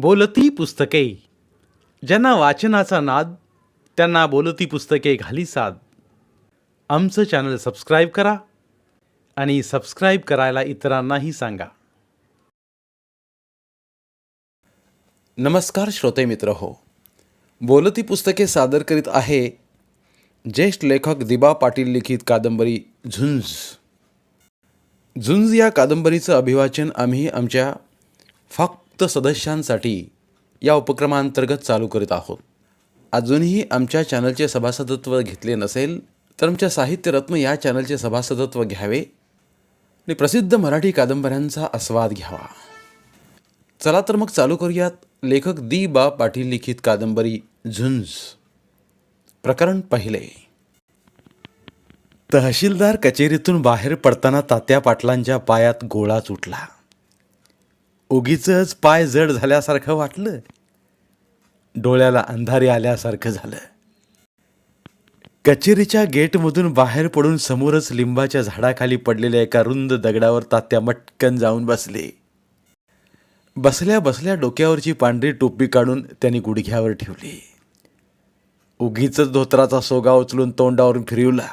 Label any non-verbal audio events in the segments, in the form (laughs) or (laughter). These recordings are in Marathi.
बोलती पुस्तके. ज्यांना वाचनाचा नाद त्यांना बोलती पुस्तके घाली साद. आमचं चॅनल सबस्क्राईब करा आणि सबस्क्राईब करायला इतरांनाही सांगा. नमस्कार श्रोते मित्र हो. बोलती पुस्तके सादर करीत आहे ज्येष्ठ लेखक दिबा पाटील लिखित कादंबरी झुंज. झुंज या कादंबरीचं अभिवाचन आम्ही आमच्या फक्त सदस्यांसाठी या उपक्रमांतर्गत चालू करीत आहोत. अजूनही आमच्या चॅनलचे सभासदत्व घेतले नसेल तर आमच्या साहित्यरत्न या चॅनलचे सभासदत्व घ्यावे आणि प्रसिद्ध मराठी कादंबऱ्यांचा आस्वाद घ्यावा. चला तर मग चालू करूयात लेखक दी बा पाटील लिखित कादंबरी झुंज. प्रकरण पहिले. तहसीलदार कचेरीतून बाहेर पडताना तात्या पाटलांच्या पायात गोळा तुटला उगीच पाय जड झाल्यासारखं वाटलं. डोळ्याला अंधारी आल्यासारखं झालं. कचेरीच्या गेटमधून बाहेर पडून समोरच लिंबाच्या झाडाखाली पडलेल्या एका रुंद दगडावर तात्या मटकन जाऊन बसले. बसल्या बसल्या डोक्यावरची पांढरी टोपी काढून त्यांनी गुडघ्यावर ठेवली. उगीच धोत्राचा सोगा उचलून तोंडावरून फिरवला.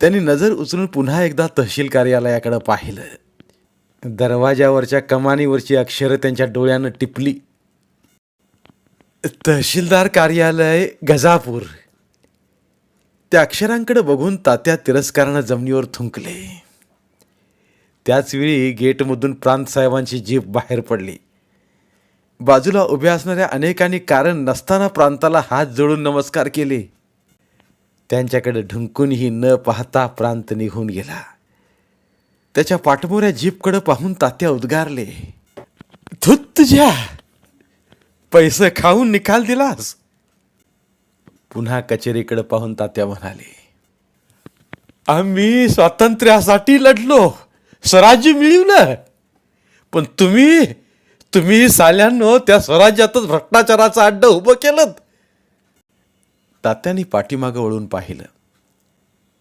त्यांनी नजर उचलून पुन्हा एकदा तहसील कार्यालयाकडे पाहिलं. दरवाजावरच्या कमानीवरची अक्षरं त्यांच्या डोळ्यानं टिपली. तहसीलदार कार्यालय गजापूर. त्या अक्षरांकडे बघून तात्या तिरस्कारानं जमिनीवर थुंकले. त्याचवेळी गेटमधून प्रांतसाहेबांची जीप बाहेर पडली. बाजूला उभ्या असणाऱ्या अनेकांनी कारण नसताना प्रांताला हात जोडून नमस्कार केले. त्यांच्याकडे ढुंकूनही न पाहता प्रांत निघून गेला. त्याच्या पाठमोऱ्या जीपकडं पाहून तात्या उद्गारले धुत तुझ्या पैसे खाऊन निकाल दिलास. पुन्हा कचेरीकडे पाहून तात्या म्हणाले आम्ही स्वातंत्र्यासाठी लढलो स्वराज्य मिळवलं. पण तुम्ही तुम्ही साल्यांनो त्या स्वराज्यातच भ्रष्टाचाराचं अड्ड उभं केलं तात्याने पाठीमागं वळून पाहिलं.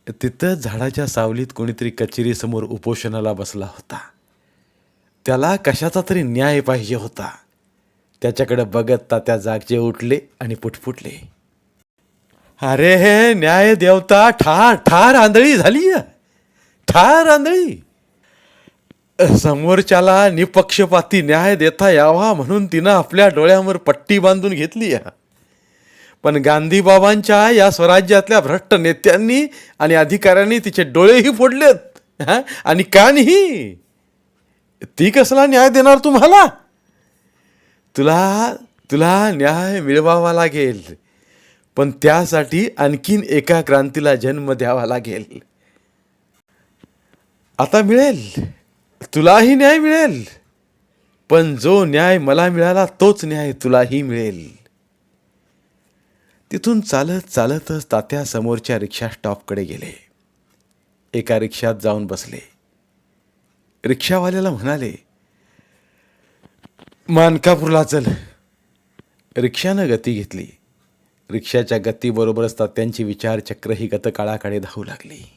तिथं झाडाच्या सावलीत कोणीतरी कचेरीसमोर उपोषणाला बसला होता. त्याला कशाचा तरी न्याय पाहिजे होता. त्याच्याकडे बघत तात्या जागचे उठले आणि पुटपुटले. अरे हे न्याय देवता ठार ठार आंधळी झाली ठार आंधळी. समोरच्याला निपक्षपाती न्याय देता यावा म्हणून तिनं आपल्या डोळ्यावर पट्टी बांधून घेतली आहे. पण गांधीबाबांच्या या स्वराज्यातल्या भ्रष्ट नेत्यांनी आणि अधिकाऱ्यांनी तिचे डोळेही फोडलेत आणि आणि कानही. ती कसला न्याय देणार तुम्हाला? तुला तुला न्याय मिळवावा लागेल पण त्यासाठी आणखीन एका क्रांतीला जन्म द्यावा लागेल. आता मिळेल तुलाही न्याय मिळेल पण जो न्याय मला मिळाला तोच न्याय तुलाही मिळेल. तिथून चालत चालतच तात्या समोरच्या रिक्षा स्टॉपकडे गेले. एका रिक्षात जाऊन बसले. रिक्षावाल्याला म्हणाले मानकापूरला चल. रिक्षानं गती घेतली. रिक्षाच्या गतीबरोबरच तात्यांची विचारचक्र ही गतकाळाकडे धावू लागली.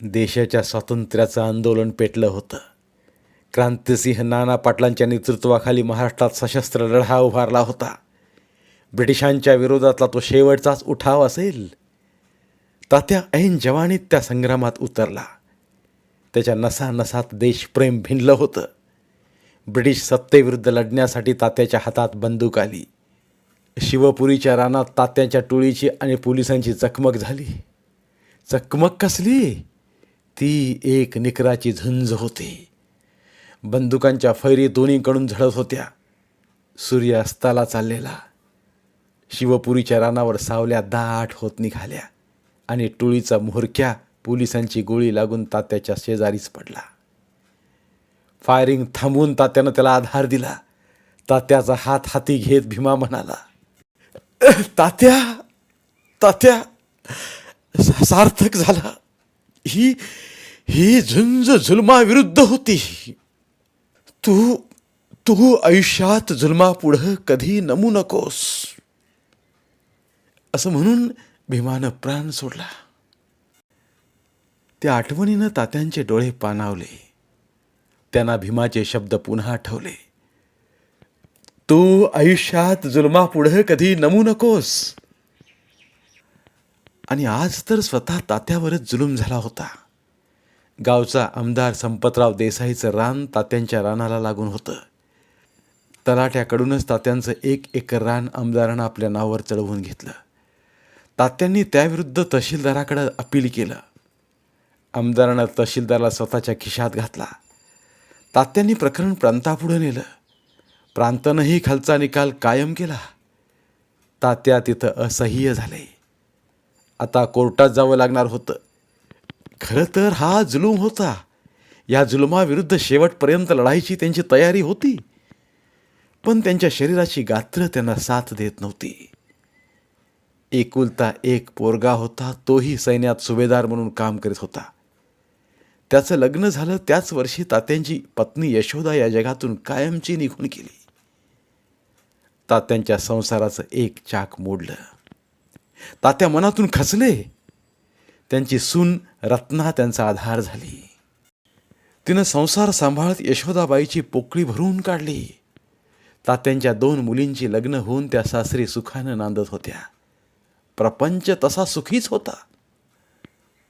देशाच्या स्वातंत्र्याचं आंदोलन पेटलं होतं. क्रांतिसिंह नाना पाटलांच्या नेतृत्वाखाली महाराष्ट्रात सशस्त्र लढा उभारला होता. ब्रिटिशांच्या विरोधातला तो शेवटचाच उठाव असेल? तात्या ऐन जवानीत त्या संग्रामात उतरला. त्याच्या नसा नसात देशप्रेम भिनलं होतं. ब्रिटिश सत्तेविरुद्ध लढण्यासाठी तात्याच्या हातात बंदूक आली. शिवपुरीच्या रानात तात्याच्या टोळीची आणि पोलिसांची चकमक झाली. चकमक कसली? ती एक निकराची झुंज होती. बंदुकांच्या फैरी दोन्हीकडून झडत होत्या. सूर्य अस्ताला चाललेला. शिवपुरीच्या रानावर सावल्या दाट होत निघाल्या आणि टोळीचा मोहरक्या पोलिसांची गोळी लागून तात्याच्या शेजारीच पडला. फायरिंग थांबवून तात्यानं त्याला आधार दिला. तात्याचा हात हाती घेत भीमा म्हणाला तात्या तात्या सा- सार्थक झाला. ही ही झुंज जुलमाविरुद्ध होती. तू तू आयुष्यात जुलमापुढं कधी नमू नकोस. असं म्हणून भीमानं प्राण सोडला. त्या आठवणीनं तात्यांचे डोळे पाणावले. त्यांना भीमाचे शब्द पुन्हा आठवले. तू आयुष्यात जुलमापुढं कधी नमू नकोस. आणि आज तर स्वतः तात्यावरच जुलूम झाला होता. गावचा आमदार संपतराव देसाईचं रान तात्यांच्या रानाला लागून होतं. तलाट्याकडूनच तात्यांचं एक एकर रान आमदारानं आपल्या नावावर चढवून घेतलं. तात्यांनी त्याविरुद्ध तहसीलदाराकडं अपील केलं. आमदारानं तहसीलदाराला स्वतःच्या खिशात घातला. तात्यांनी प्रकरण प्रांतापुढे नेलं. प्रांतानंही खालचा निकाल कायम केला. तात्या तिथं असह्य झाले. आता कोर्टात जावं लागणार होतं. खरं तर हा जुलूम होता. या जुलुमाविरुद्ध शेवटपर्यंत लढायची त्यांची तयारी होती. पण त्यांच्या शरीराची गात्र त्यांना साथ देत नव्हती. एकुलता एक पोरगा होता तोही सैन्यात सुभेदार म्हणून काम करीत होता. त्याचं लग्न झालं त्याच वर्षी तात्यांची पत्नी यशोदा या जगातून कायमची निघून गेली. तात्यांच्या संसाराचं एक चाक मोडलं. तात्या मनातून खचले. त्यांची सून रत्ना त्यांचा आधार झाली. तिनं संसार सांभाळत यशोदाबाईची पोकळी भरून काढली. तात्यांच्या दोन मुलींची लग्न होऊन त्या सासरी सुखानं नांदत होत्या. प्रपंच तसा सुखीच होता.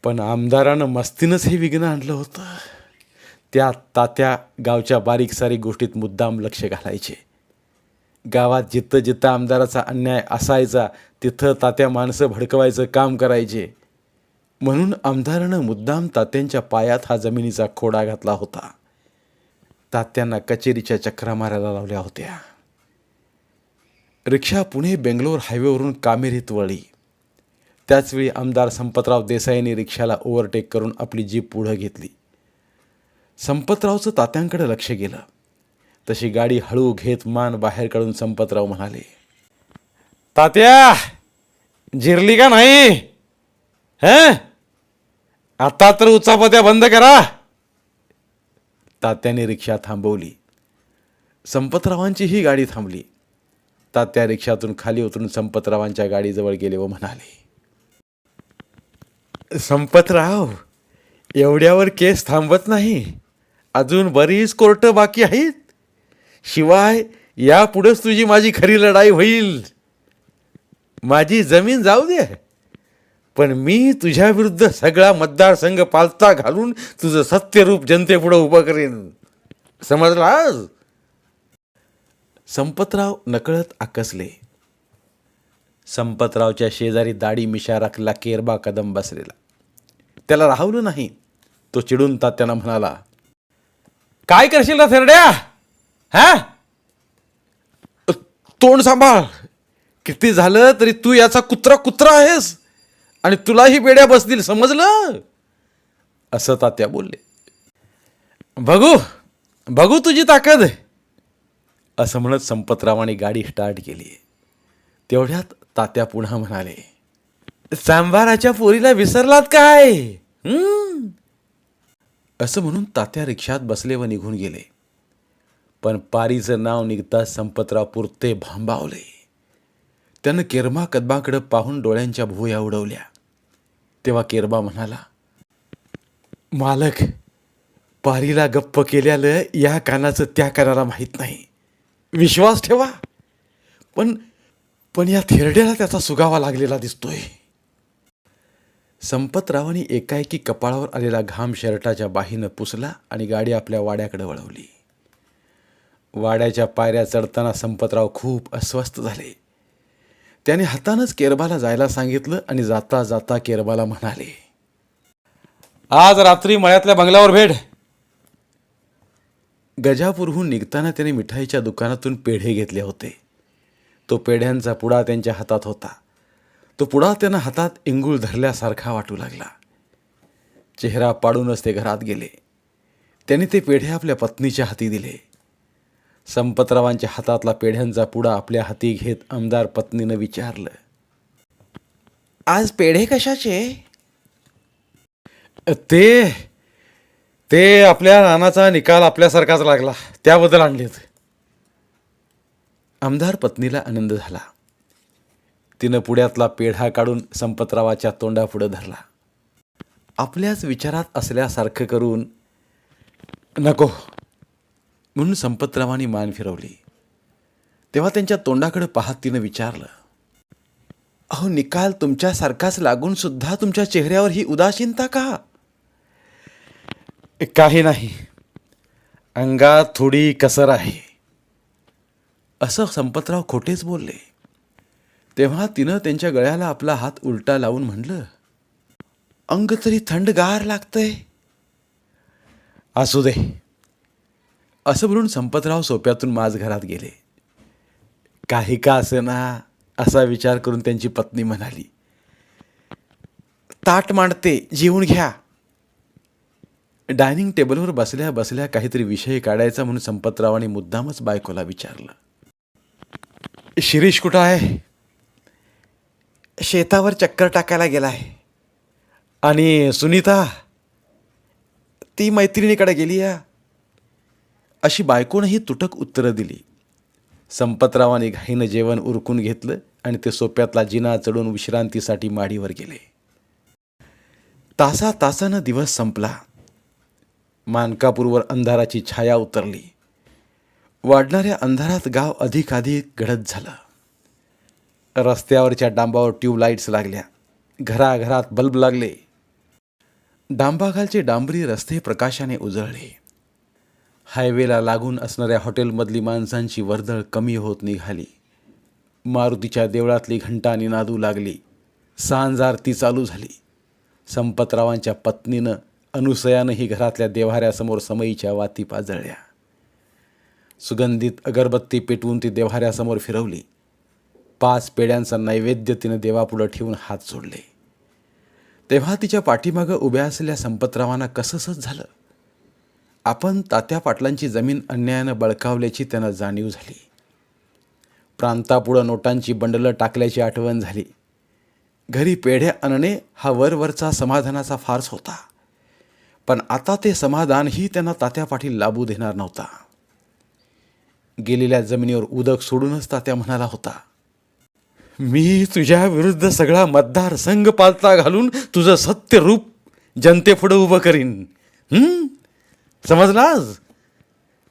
पण आमदारानं मस्तीनंच हे विघ्न आणलं होतं. त्या तात्या गावच्या बारीक सारीक गोष्टीत मुद्दाम लक्ष घालायचे. गावात जिथं जिथं आमदाराचा अन्याय असायचा तिथं तात्या माणसं भडकवायचं काम करायचे. म्हणून आमदारानं मुद्दाम तात्यांच्या पायात हा जमिनीचा खोडा घातला होता. तात्यांना कचेरीच्या चक्रा मारायला लावल्या होत्या. रिक्षा पुणे बेंगलोर हायवेवरून कामेरीत वळी त्याचवेळी आमदार संपतराव देसाईने रिक्षाला ओव्हरटेक करून आपली जीप पुढं घेतली. संपतरावचं तात्यांकडे लक्ष गेलं. तशी गाडी हळू घेत मान बाहेर काढून संपतराव म्हणाले तात्या जिरली का नाही? हं? आता तर उचापत्या बंद करा. तात्याने रिक्षा थांबवली. संपतरावांची ही गाडी थांबली. तात्या रिक्षातून खाली उतरून संपतरावांच्या गाडीजवळ गेले व म्हणाले संपतराव एवढ्यावर केस थांबत नाही. अजून बरीच कोर्ट बाकी आहेत. शिवाय यापुढेच तुझी माझी खरी लढाई होईल. माझी जमीन जाऊ दे. पण मी तुझ्या विरुद्ध सगळा मतदारसंघ पालता घालून तुझं सत्यरूप जनतेपुढं उभं करेन. समजलास आज? संपतराव नकळत आकसले. संपतरावच्या शेजारी दाढी मिशा राखला केरबा कदम बसलेला. त्याला राहवलं नाही. तो चिडून तात्यानं म्हणाला काय करशील ना थेरड्या हा? तोंड सांभाळ. किती झालं तरी तू याचा कुत्रा कुत्रा आहेस आणि तुलाही बेड्या बसतील समजलं? असं तात्या बोलले बघू बघू तुझी ताकद. असं म्हणत संपतरावाने गाडी स्टार्ट केली. तेवढ्यात तात्या पुन्हा म्हणाले सांबाराच्या पोरीला विसरलात काय? हं?" असं म्हणून तात्या रिक्षात बसले व निघून गेले. पण पारीचं नाव निघताच संपतराव पुरते भांबावले. त्यानं केरमा कदबाकडं पाहून डोळ्यांच्या भुवया उडवल्या. तेव्हा केरबा म्हणाला मालक पारीला गप्प केल्यालं या कानाचं त्या कानाला माहीत नाही. विश्वास ठेवा. पण पण या थेरड्याला त्याचा सुगावा लागलेला दिसतोय. संपतरावांनी एकाएकी कपाळावर आलेला घाम शर्टाच्या बाहीनं पुसला आणि गाडी आपल्या वाड्याकडे वळवली. वाड्याच्या पायऱ्या चढताना संपतराव खूप अस्वस्थ झाले. त्याने हातानंच केरबाला जायला सांगितलं आणि जाता जाता केरबाला म्हणाले आज रात्री मळ्यातल्या बंगल्यावर भेट. गजापूरहून निघताना त्याने मिठाईच्या दुकानातून पेढे घेतले होते. तो पेढ्यांचा पुडा त्यांच्या हातात होता. तो पुढा त्यांना हातात इंगूळ धरल्यासारखा वाटू लागला. चेहरा पाडूनच ते घरात गेले. त्यांनी ते पेढे आपल्या पत्नीच्या हाती दिले. संपतरावांच्या हातातला पेढ्यांचा पुडा आपल्या हाती घेत आमदार पत्नीनं विचारलं आज पेढे कशाचे? ते ते आपल्या नानाचा निकाल आपल्यासारखाच लागला. त्याबद्दल आणलेत. आमदार पत्नीला आनंद झाला. तिनं पुढ्यातला पेढा काढून संपतरावाच्या तोंडापुढं धरला. आपल्याच विचारात असल्यासारखं करून नको. म्हणून संपतरावांनी मान फिरवली. तेव्हा त्यांच्या तोंडाकडे पाहत तिनं विचारलं अहो निकाल तुमच्यासारखाच लागून सुद्धा तुमच्या चेहऱ्यावर ही उदासीनता का? काही नाही. अंगात थोडी कसर आहे. असं संपतराव खोटेच बोलले. तेव्हा तिनं त्यांच्या गळ्याला आपला हात उलटा लावून म्हणलं अंग तरी थंडगार लागतंय. असू दे. असं म्हणून संपतराव सोप्यातून माझ घरात गेले. काही का असेना असा विचार करून त्यांची पत्नी म्हणाली. ताट मांडते जेवून घ्या. डायनिंग टेबलवर बसल्या बसल्या काहीतरी विषय काढायचा म्हणून संपतरावाने मुद्दामच बायकोला विचारलं. शिरीष कुठं आहे? शेतावर चक्कर टाकायला गेलाय आणि सुनीता ती मैत्रिणीकडे गेली या अशी बायकोनंही तुटक उत्तरं दिली. संपतरावाने घाईनं जेवण उरकून घेतलं आणि ते सोप्यातला जिना चढून विश्रांतीसाठी माडीवर गेले. तासा तासानं दिवस संपला. मानकापूरवर अंधाराची छाया उतरली. वाढणाऱ्या अंधारात गाव अधिकाधिक गडद झालं. रस्त्यावरच्या डांबावर ट्यूबलाईट्स लागल्या. घराघरात बल्ब लागले. डांबाखालचे डांबरी रस्ते प्रकाशाने उजळले. हायवेला लागून असणाऱ्या हॉटेलमधली माणसांची वर्दळ कमी होत निघाली. मारुतीच्या देवळातली घंटा निनादू लागली. सांज आरती चालू झाली. संपतरावांच्या पत्नीनं अनुसयानंही घरातल्या देव्हाऱ्यासमोर समईच्या वाती पाजळल्या. सुगंधित अगरबत्ती पेटवून ती देव्हाऱ्यासमोर फिरवली. पाच पेड्यांचा नैवेद्य तिनं देवापुढं ठेवून हात जोडले. तेव्हा तिच्या पाठीमागं उभ्या असलेल्या संपतरावांना कसंसच झालं? आपण तात्या पाटलांची जमीन अन्यायानं बळकावल्याची त्यांना जाणीव झाली. प्रांतापुढं नोटांची बंडलं टाकल्याची आठवण झाली. घरी पेढ्या आणणे हा वरवरचा समाधानाचा फार्स होता. पण आता ते समाधानही त्यांना तात्या पाटील लाभू देणार नव्हता. गेलेल्या जमिनीवर उदक सोडूनच तात्या म्हणाला होता मी तुझ्या विरुद्ध सगळा मतदार संघ पालता घालून तुझं सत्य रूप जनतेपुढं उभं करीन. समजलास?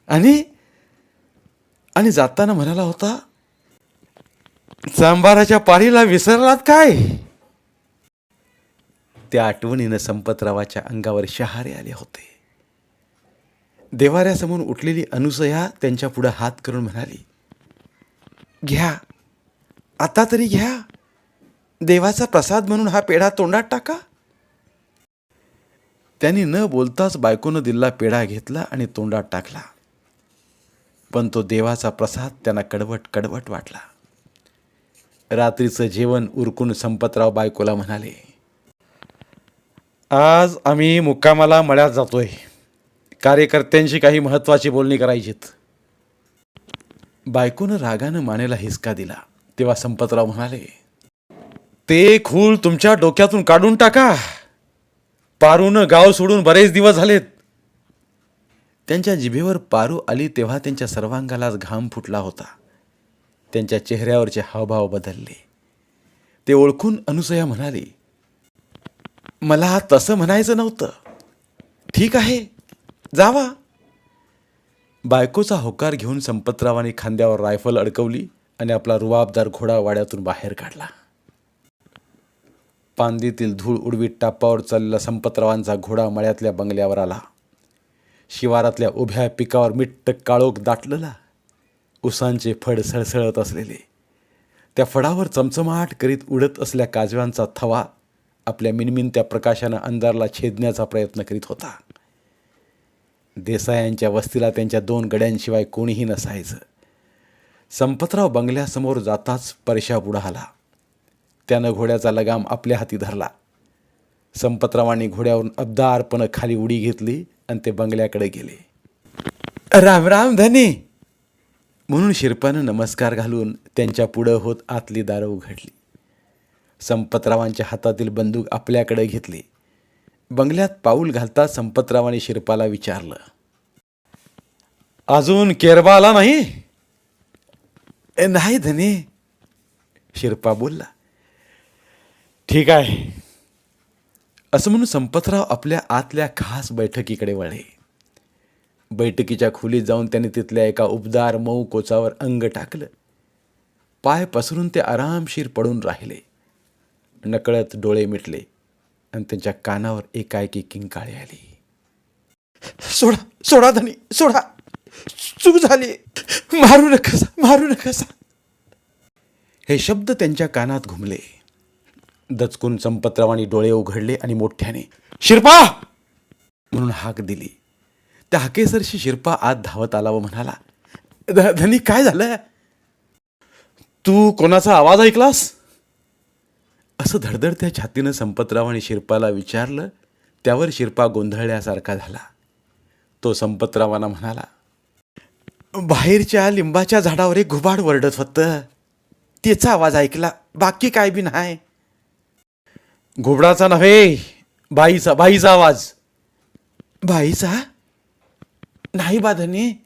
आणि आणि जाताना म्हणाला होता सांबाराच्या पारीला विसरलात काय? त्या आठवणीनं संपतरावाच्या अंगावर शहारे आले होते. देवाऱ्यासमोर उठलेली अनुसया त्यांच्या पुढं हात करून म्हणाली घ्या आता तरी घ्या. देवाचा प्रसाद म्हणून हा पेढा तोंडात टाका. त्यांनी न बोलताच बायकोनं दिलेला पेढा घेतला आणि तोंडात टाकला. पण तो देवाचा प्रसाद त्यांना कडवट कडवट वाटला. रात्रीचं जेवण उरकून संपतराव बायकोला म्हणाले आज आम्ही मुक्कामाला मळ्यात जातोय. कार्यकर्त्यांशी काही महत्त्वाची बोलणी करायचीत. बायकोनं रागानं मानेला हिसका दिला. तेव्हा संपतराव म्हणाले ते खूल तुमच्या डोक्यातून काढून टाका. पारून गाव सोडून बरेच दिवस झालेत. त्यांच्या जिभेवर पारू आली तेव्हा त्यांच्या सर्वांगालाच घाम फुटला होता. त्यांच्या चेहऱ्यावरचे हावभाव बदलले. ते ओळखून अनुसया म्हणाली मला तसं म्हणायचं नव्हतं. ठीक आहे जावा. बायकोचा होकार घेऊन संपतरावाने खांद्यावर रायफल अडकवली. आणि आपला रुबाबदार घोडा वाड्यातून बाहेर काढला. पांदीतील धूळ उडवीत टापावर चाललेला संपतरावांचा घोडा मळ्यातल्या बंगल्यावर आला. शिवारातल्या उभ्या पिकावर मिट्ट काळोख दाटलेला. उसांचे फड सळसळत असलेले. त्या फडावर चमचमाट करीत उडत असल्या काजव्यांचा थवा आपल्या मिनमिनत्या प्रकाशानं अंधारला छेदण्याचा प्रयत्न करीत होता. देसायांच्या वस्तीला त्यांच्या दोन गड्यांशिवाय कोणीही नसायचं. संपतराव बंगल्यासमोर जाताच परशा पुढं आला. त्यानं घोड्याचा लगाम आपल्या हाती धरला. संपतरावांनी घोड्यावरून अब्दारपणं खाली उडी घेतली आणि ते बंगल्याकडे गेले. राम राम धनी! म्हणून शिरपानं नमस्कार घालून त्यांच्या पुढं होत आतली दारं उघडली. संपतरावांच्या हातातील बंदूक आपल्याकडे घेतली. बंगल्यात पाऊल घालता संपतरावांनी शिरपाला विचारलं. अजून केरबा आला नाही? "ए, नाही धने. शिरपा बोलला ठीक आहे. असं म्हणून संपतराव आपल्या आतल्या खास बैठकीकडे वळले. बैठकीच्या खोलीत जाऊन त्याने तिथल्या एका उबदार मऊ कोचावर अंग टाकलं. पाय पसरून ते आरामशीर पडून राहिले. नकळत डोळे मिटले आणि त्यांच्या कानावर एकाएकी किंकाळी आली. सोडा सोडा धनी सोडा. चूक झाली मारू नकसा मारू नकसा हे शब्द त्यांच्या कानात घुमले. दचकून संपतरावांनी डोळे उघडले आणि मोठ्याने शिरपा! म्हणून हाक दिली. त्या हाकेसरशी शिरपा आत धावत आला व म्हणाला धनी काय झालं तू कोणाचा आवाज ऐकलास? असं धडधडत्या छातीनं संपतरावानी शिरपाला विचारलं त्यावर शिरपा गोंधळल्यासारखा झाला. तो संपतरावांना म्हणाला बाहेरच्या लिंबाच्या झाडावर एक घुबाड वरडत होतं. त्याचा आवाज ऐकला बाकी काय बी नाही. घुबडाचा नव्हे बाईचा बाईचा आवाज. बाईचा? नाही बाधने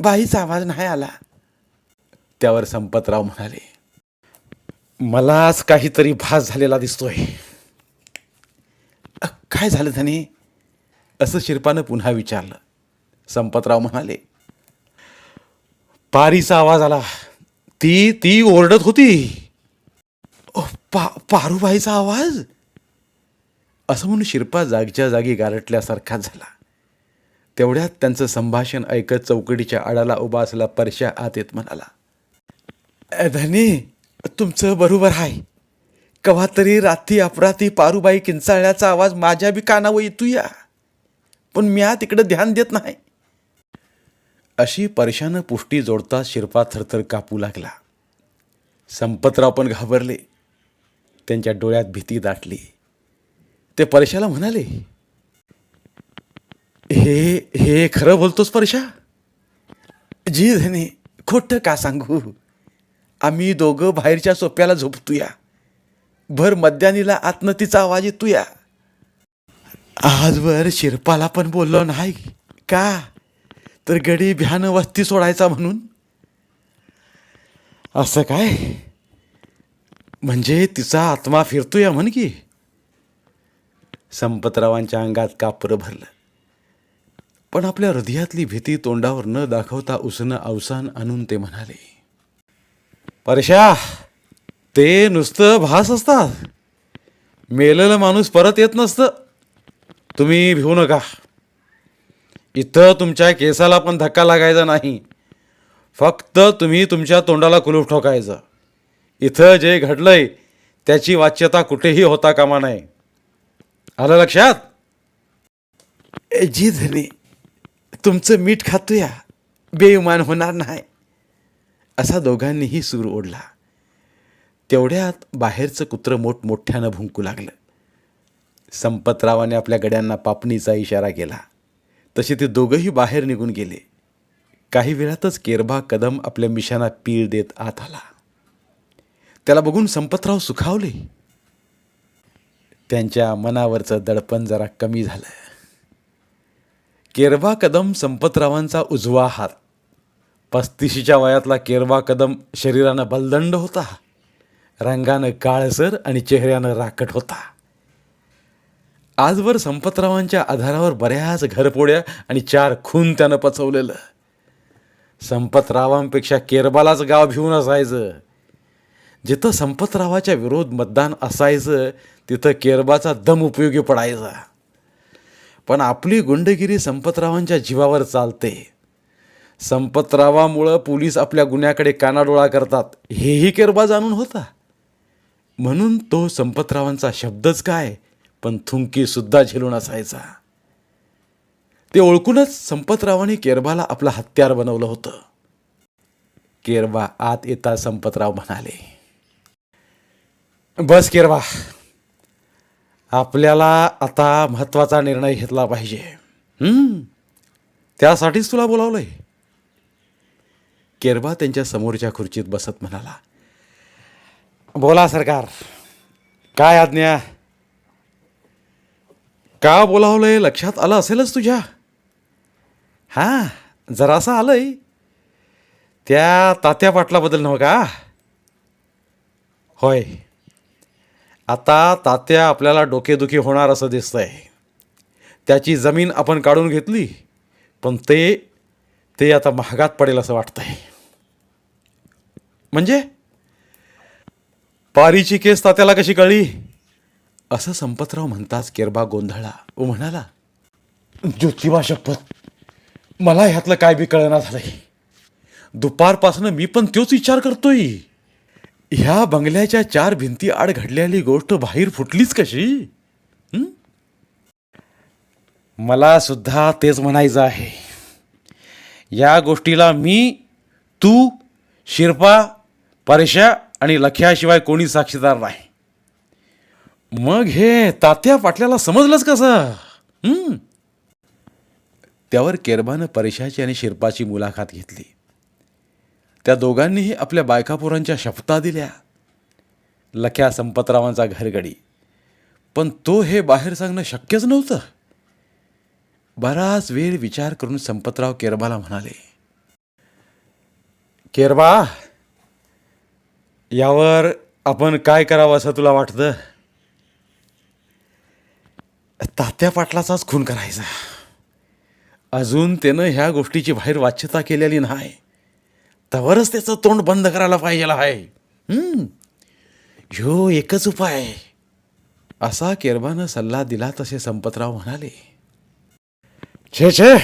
बाईचा आवाज नाही आला. त्यावर संपतराव म्हणाले मलाच काहीतरी भास झालेला दिसतोय. "अ, काय झालं धने? असं शिरपानं पुन्हा विचारलं. संपतराव म्हणाले पारीचा आवाज आला. ती ती ओरडत होती. "ओ, पा पारूबाईचा आवाज? असं म्हणून शिरपा जागच्या जागी गारटल्यासारखा झाला. तेवढ्यात त्यांचं संभाषण ऐकत चौकटीच्या आडाला उभा असला परशा आत येत म्हणाला धनी तुमचं बरोबर आहे कवा तरी रात्री अपराती पारूबाई किंचाळण्याचा आवाज माझ्या बी कानावर येतो या पण म्या तिकडं ध्यान देत नाही. अशी परशानं पुष्टी जोडता शिरपा थरथर कापू लागला. संपतराव पण घाबरले. त्यांच्या डोळ्यात भीती दाटली. ते परशाला म्हणाले हे हे खरं बोलतोस परशा? जी धने खोटं का सांगू? आम्ही दोघं बाहेरच्या सोप्याला झोपतूया. भर मध्यानीला आत्मतीचा आवाज येतोया. आजवर शिरपाला पण बोललो नाही का? तर गडी भ्यानं वस्ती सोडायचा म्हणून? असं काय? म्हणजे तिचा आत्मा फिरतोय म्हण की. संपतरावांच्या अंगात कापरं भरलं. पण आपल्या हृदयातली भीती तोंडावर न दाखवता उसनं अवसान आणून ते म्हणाले परशा ते नुसतं भास असतात. मेलेलं माणूस परत येत नसतं. तुम्ही भिवू नका. इथं तुमच्या केसाला पण धक्का लागायचा नाही. फक्त तुम्ही तुमच्या तोंडाला कुलूप ठोकायचं. इथं जे घडलंय त्याची वाच्यता कुठेही होता कामा नाही आलं लक्षात? ए, जी धनी तुमचं मीठ खातोया. बेईमान होणार नाही. असा दोघांनीही सूर ओढला. तेवढ्यात बाहेरचं कुत्रं मोठमोठ्यानं भुंकू लागलं. संपतरावाने आपल्या गड्यांना पापणीचा इशारा केला. तसे ते दोघंही बाहेर निघून गेले. काही वेळातच केरबा कदम आपल्या मिशाना पीळ देत आत आला. त्याला बघून संपतराव सुखावले. त्यांच्या मनावरचं दडपण जरा कमी झालं. केरबा कदम संपतरावांचा उजवा हात. पस्तीशीच्या वयातला केरबा कदम शरीरानं बलदंड होता. रंगानं काळसर आणि चेहऱ्यानं राकट होता. आजवर संपतरावांच्या आधारावर बऱ्याच घरपोड्या आणि चार खून त्यानं पचवलेलं. संपतरावांपेक्षा केरबालाच गाव भिवून असायचं. जिथं संपतरावाच्या विरोध मतदान असायचं तिथं केरबाचा दम उपयोगी पडायचा. पण आपली गुंडगिरी संपतरावांच्या जीवावर चालते. संपतरावामुळं पोलीस आपल्या गुन्ह्याकडे कानाडोळा करतात. हेही केरबा जाणून होता. म्हणून तो संपतरावांचा शब्दच काय? पण थुंकीसुद्धा झेलून असायचा. ते ओळखूनच संपतरावाने केरबाला आपलं हत्यार बनवलं होतं. केरबा आत येता संपतराव म्हणाले बस केरबा आपल्याला आता महत्त्वाचा निर्णय घेतला पाहिजे. त्यासाठीच तुला बोलावलंय. केरबा त्यांच्या समोरच्या खुर्चीत बसत म्हणाला बोला सरकार काय आज्ञा? का बोलावलंय? लक्षात आलं असेलच तुझ्या. हां जरासा आलंय. त्या तात्या पाटलाबद्दल नव्ह का? होय. आता तात्या आपल्याला डोकेदुखी होणार असं दिसतंय. त्याची जमीन आपण काढून घेतली पण ते ते आता महागात पडेल असं वाटतंय. म्हणजे? पारीची केस तात्याला कशी कळली? असं संपतराव म्हणताच केरबा गोंधळला. व म्हणाला ज्योतिबा शपथ मला ह्यातलं काय बी कळना झालंय. दुपारपासनं मी पण तोच विचार करतोय. ह्या बंगल्याच्या चार भिंती आड घडलेली गोष्ट बाहेर फुटलीच कशी? हं? मला सुद्धा तेच म्हणायचं आहे. या गोष्टीला मी तू शिरपा परशा आणि लख्याशिवाय कोणी साक्षीदार नाही. मग हे तात्या पाटल्याला समजलंच कसं? हं? त्यावर केरबानं परिशाची आणि शिरपाची मुलाखत घेतली. त्या दोघांनीही आपल्या बायकापुरांच्या शपथा दिल्या. लख्या संपतरावांचा घरगडी. पण तो हे बाहेर सांगणं शक्यच नव्हतं. बराच वेळ विचार करून संपतराव केरबाला म्हणाले केरबा यावर आपण काय करावं असं तुला वाटतं? तात्या पाटलाचाच खून करायचा. अजून त्यानं ह्या गोष्टीची बाहेर वाच्यता केलेली नाही. तवरच त्याचं तोंड बंद करायला पाहिजे आहे. ह्यो एकच उपाय असा केरबानं सल्ला दिला तसे संपतराव म्हणाले. छे छे.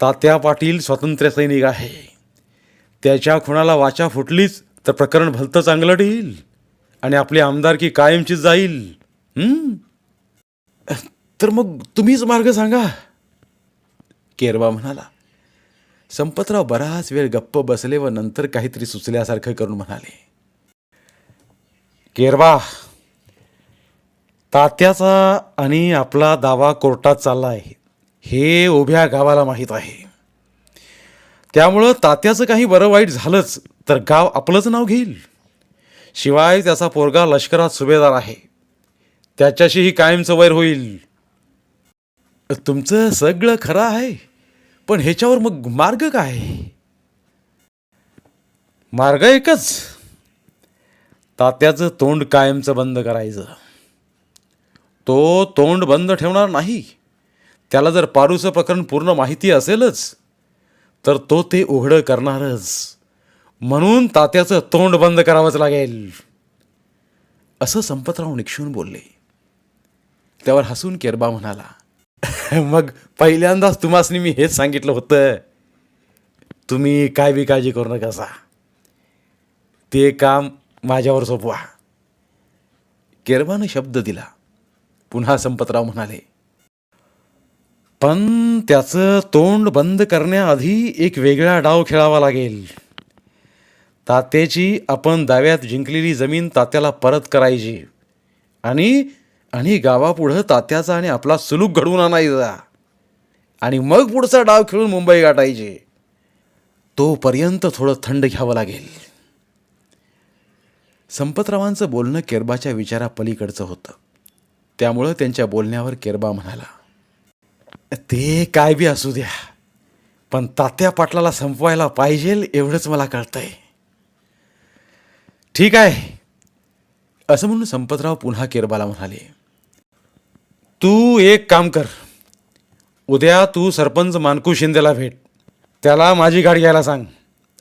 तात्या पाटील स्वातंत्र्य सैनिक आहे. त्याच्या खुणाला वाचा फुटलीच तर प्रकरण भलतं चांगलं देईल आणि आपली आमदारकी कायमचीच जाईल. तर मग तुम्हीच मार्ग सांगा. केरवा म्हणाला संपतराव बराच वेळ गप्प बसले व नंतर काहीतरी सुचल्यासारखं करून म्हणाले केरवा तात्याचा आणि आपला दावा कोर्टात चालला आहे. हे उभ्या गावाला माहीत आहे. त्यामुळं तात्याचं काही बरं वाईट झालंच तर गाव आपलंच नाव घेईल. शिवाय त्याचा पोरगा लष्करात सुभेदार आहे. त्याच्याशीही कायमचं वैर होईल. तुमचं सगळं खरं आहे पण ह्याच्यावर मग मार्ग काय? मार्ग एकच. तात्याचं तोंड कायमचं बंद करायचं. तो तोंड बंद ठेवणार नाही. त्याला जर पारूचं प्रकरण पूर्ण माहिती असेलच तर तो ते उघडं करणारच. म्हणून तात्याचं तोंड बंद करावंच लागेल. असं संपतराव निक्षून बोलले. त्यावर हसून केरबा म्हणाला (laughs) मग पहिल्यांदाच तुम्हासनी मी हेच सांगितलं होतं. तुम्ही काय बी काळजी करू नका सा ते काम माझ्यावर सोपवा. केरबानं शब्द दिला. पुन्हा संपतराव म्हणाले पण त्याचं तोंड बंद करण्याआधी एक वेगळा डाव खेळावा लागेल. तात्याची आपण दाव्यात जिंकलेली जमीन तात्याला परत करायची. आणि आणि गावापुढं तात्याचा आणि आपला सुलूक घडवून आणायचा. आणि मग पुढचा डाव खेळून मुंबई गाठायची. तोपर्यंत थोडं थंड घ्यावं लागेल. संपतरावांचं बोलणं केरबाच्या विचारापलीकडचं होतं. त्यामुळं त्यांच्या बोलण्यावर केरबा म्हणाला ते काय बी असू द्या पण तात्या पाटलाला संपवायला पाहिजेल एवढंच मला कळतंय. ठीक आहे असं म्हणून संपतराव पुन्हा केरबाला म्हणाले. तू एक काम कर. उद्या तू सरपंच मानकू शिंदेला भेट. त्याला माझी गाडी घ्यायला सांग.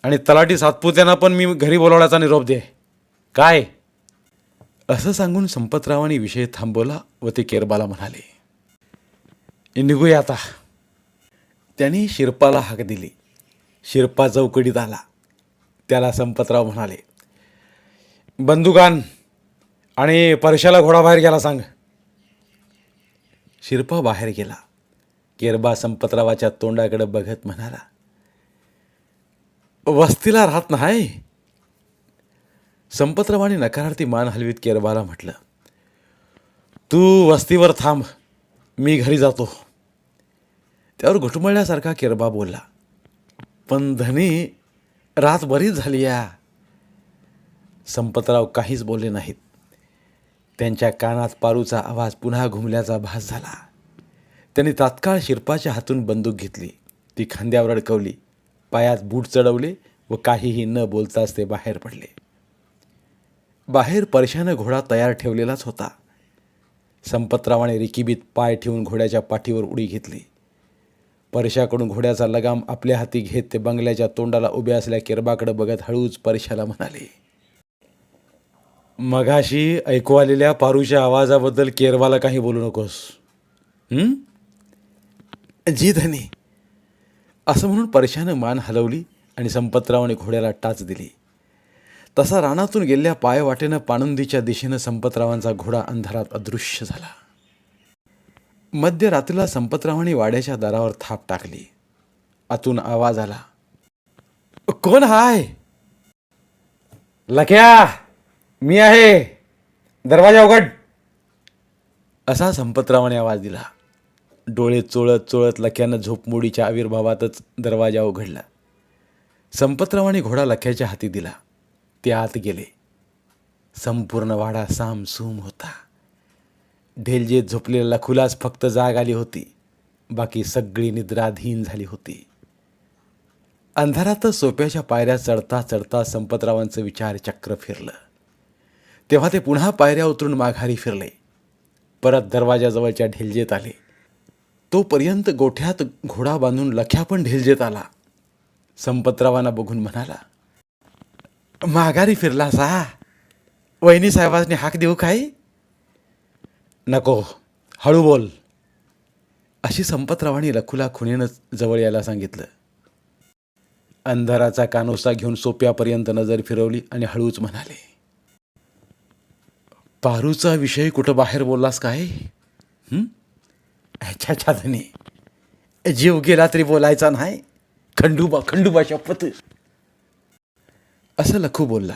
आणि तलाठी सातपुत्यांना पण मी घरी बोलावण्याचा निरोप दे. काय? असं सांगून संपतरावांनी विषय थांबवला व ते केरबाला म्हणाले. निघूया आता. त्यांनी शिरपाला हाक दिली. शिरपा चौकडीत आला. त्याला संपतराव म्हणाले बंदुकान आणि परशाला घोडा बाहेर गेला सांग. शिरपा बाहेर गेला. केरबा संपतरावाच्या तोंडाकडे बघत म्हणाला वस्तीला राहत नाही. संपतरावाने नकारार्थी मान हलवीत केरबाला म्हटलं तू वस्तीवर थांब मी घरी जातो. त्यावर घुटमळल्यासारखा केरबा बोलला पण धनी रात बरीच झाली या. संपतराव काहीच बोलले नाहीत. त्यांच्या कानात पारूचा आवाज पुन्हा घुमल्याचा भास झाला. त्यांनी तात्काळ शिरपाच्या हातून बंदूक घेतली. ती खांद्यावर अडकवली. पायात बूट चढवले व काहीही न बोलताच ते बाहेर पडले. बाहेर परशानं घोडा तयार ठेवलेलाच होता. संपतरावाने रिकिबीत पाय ठेवून घोड्याच्या पाठीवर उडी घेतली. परशाकडून घोड्याचा लगाम आपल्या हाती घेत ते बंगल्याच्या तोंडाला उभ्या असल्या किरबाकडे बघत हळूच परशाला म्हणाले मगाशी ऐकू आलेल्या पारूच्या आवाजाबद्दल केरवाला काही बोलू नकोस? जी धनी असं म्हणून परशानं मान हलवली आणि संपतरावाने घोड्याला टाच दिली. तसा रानातून गेलेल्या पायवाटेनं पाणंदीच्या दिशेनं संपतरावांचा घोडा अंधारात अदृश्य झाला. मध्यरात्रीला संपतरावांनी वाड्याच्या दारावर थाप टाकली. आतून आवाज आला कोण हाय? लक्या! मी आहे दरवाजा उघड. असा संपतरावाने आवाज दिला. डोळे चोळत चोळत लख्यानं झोपमोडीच्या आविर्भावातच दरवाजा उघडला. संपतरावाने घोडा लख्याच्या हाती दिला. ते आत गेले. संपूर्ण वाडा सामसूम होता. ढेलजेत झोपलेल्या लखुलाच फक्त जाग आली होती. बाकी सगळी निद्राधीन झाली होती. अंधारातच सोप्याच्या पायऱ्या चढता चढता संपतरावांचं विचार चक्र फिरलं. तेव्हा ते पुन्हा पायऱ्या उतरून माघारी फिरले. परत दरवाजाजवळच्या ढेलजेत आले. तोपर्यंत गोठ्यात घोडा बांधून लख्या पण ढेलजेत आला. संपतरावांना बघून म्हणाला माघारी फिरला सा. वहिनी साहेबांनी हाक देऊ काय नको हळू बोल. अशी संपतरावांनी लखुला खुणेनं जवळ यायला सांगितलं. अंधाराचा कानोसा घेऊन सोप्यापर्यंत नजर फिरवली आणि हळूच म्हणाले पारूचा विषय कुठं बाहेर बोललास काय? ह्याच्या छादने जीव गेला तरी बोलायचा नाही. खंडूबा खंडूबा शपथ. असं लखू बोलला.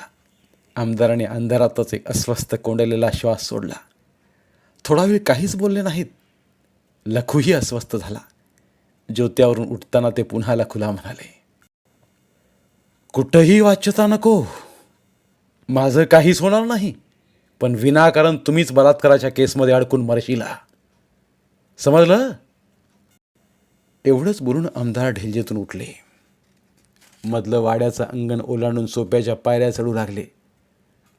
आमदाराने अंधारातच एक अस्वस्थ कोंडलेला श्वास सोडला. थोडा वेळ काहीच बोलले नाहीत. लखूही अस्वस्थ झाला. ज्योत्यावरून उठताना ते पुन्हा लखूला म्हणाले कुठंही वाच्यता नको. माझं काहीच होणार नाही. पण विनाकारण तुम्हीच बलात्काराच्या केसमध्ये अडकून मरशीला. समजलं? एवढंच बोलून आमदार ढेलजेतून उठले. मधलं वाड्याचं अंगण ओलांडून सोप्याच्या पायऱ्या चढू लागले.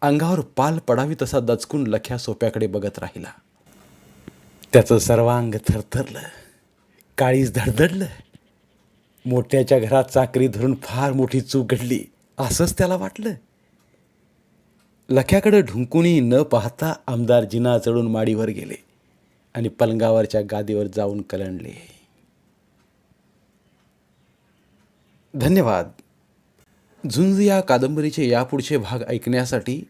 अंगावर पाल पडावी तसा दचकून लख्या सोप्याकडे बघत राहिला. त्याचं सर्वांग थरथरलं. काळीच धडधडलं. मोठ्याच्या घरात चाकरी धरून फार मोठी चूक घडली. असंच त्याला वाटलं. लख्याकडं ढुंकुनी न पाहता आमदार जिना चढून माडीवर गेले आणि पलंगावरच्या गादीवर जाऊन कलंडले. धन्यवाद. झुंज या कादंबरीचे यापुढचे भाग ऐकण्यासाठी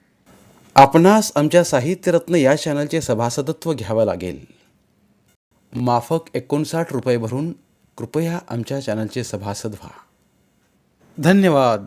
आपणास आमच्या साहित्यरत्न या चॅनलचे सभासदत्व घ्यावं लागेल. माफक एकोणसाठ रुपये भरून कृपया आमच्या चॅनलचे सभासद व्हा. धन्यवाद.